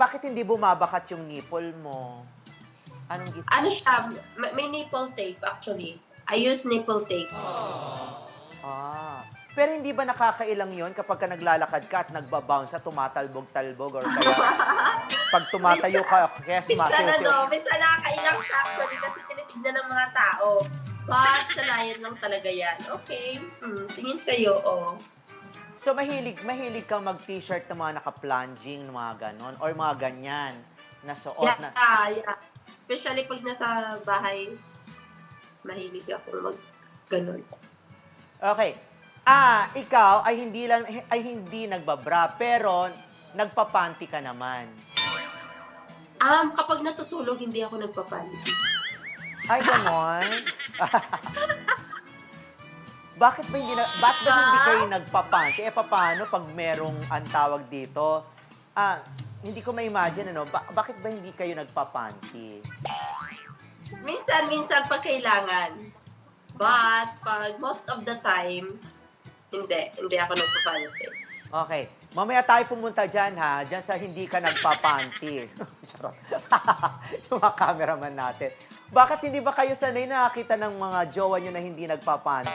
bakit hindi bumabakat yung nipple mo? Anong git? Ano siya, may, may nipple tape actually. I use nipple tapes. Ah. Pero hindi ba nakakailang yon kapag ka naglalakad ka at nagbabounce at tumatalbog-talbog or kaya pag tumatayo ka, kaya Minsan sumasayaw ano, minsan nakakailang siya actually kasi tinitignan ng mga tao. But sanayan lang talaga yan. Okay, hmm, tingin kayo, oh. So mahilig, mahilig kang mag-t-shirt na mga naka-plunging, mga ganon, or mga ganyan, na suot Yeah, na. yeah. Especially pag nasa bahay, mahilig ako mag ganun. Okay. Ah, ikaw ay hindi lang ay hindi nagbabra pero nagpapanti ka naman. Um, kapag natutulog, hindi ako nagpapanty. Ay ganon. bakit ba hindi na, bakit ba hindi kayo nagpapanti? Eh paano pag merong ang tawag dito? Ah, hindi ko ma-imagine ano, ba- bakit ba hindi kayo nagpapanti? Minsan, minsan pag kailangan. But, pag most of the time, hindi. Hindi ako nagpapanty. Okay. Mamaya tayo pumunta dyan, ha? Dyan sa hindi ka nagpapanti. Charot. yung mga cameraman natin. Bakit hindi ba kayo sanay nakakita ng mga jowa nyo na hindi nagpapanti?